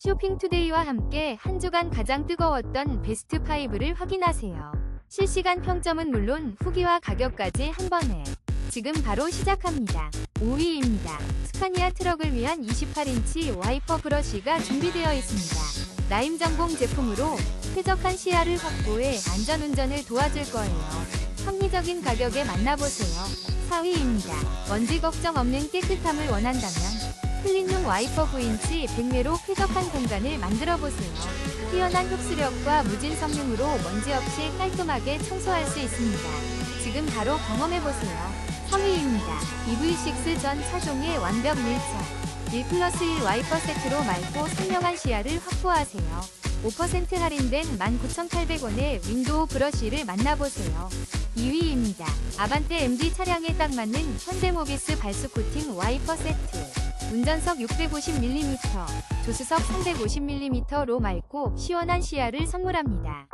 쇼핑투데이와 함께 한 주간 가장 뜨거웠던 베스트 5를 확인하세요. 실시간 평점은 물론 후기와 가격까지 한 번에 지금 바로 시작합니다. 5위입니다. 스카니아 트럭을 위한 28인치 와이퍼 브러쉬가 준비되어 있습니다. 라임 전공 제품으로 쾌적한 시야를 확보해 안전운전을 도와줄 거예요. 합리적인 가격에 만나보세요. 4위입니다. 먼지 걱정 없는 깨끗함을 원한다면 클린룸 와이퍼 9인치 100매로 쾌적한 공간을 만들어보세요. 뛰어난 흡수력과 무진 성능으로 먼지 없이 깔끔하게 청소할 수 있습니다. 지금 바로 경험해보세요. 3위입니다. EV6 전 차종의 완벽 밀착. 1 플러스 1 와이퍼 세트로 맑고 선명한 시야를 확보하세요. 5% 할인된 19,800원의 윈도우 브러쉬를 만나보세요. 2위입니다. 아반떼 MD 차량에 딱 맞는 현대모비스 발수 코팅 와이퍼 세트. 운전석 650mm, 조수석 350mm로 맑고 시원한 시야를 선물합니다.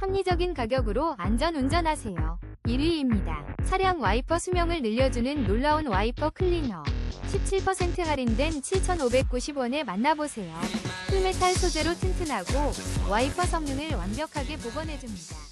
합리적인 가격으로 안전 운전하세요. 1위입니다. 차량 와이퍼 수명을 늘려주는 놀라운 와이퍼 클리너. 17% 할인된 7,590원에 만나보세요. 풀메탈 소재로 튼튼하고 와이퍼 성능을 완벽하게 복원해줍니다.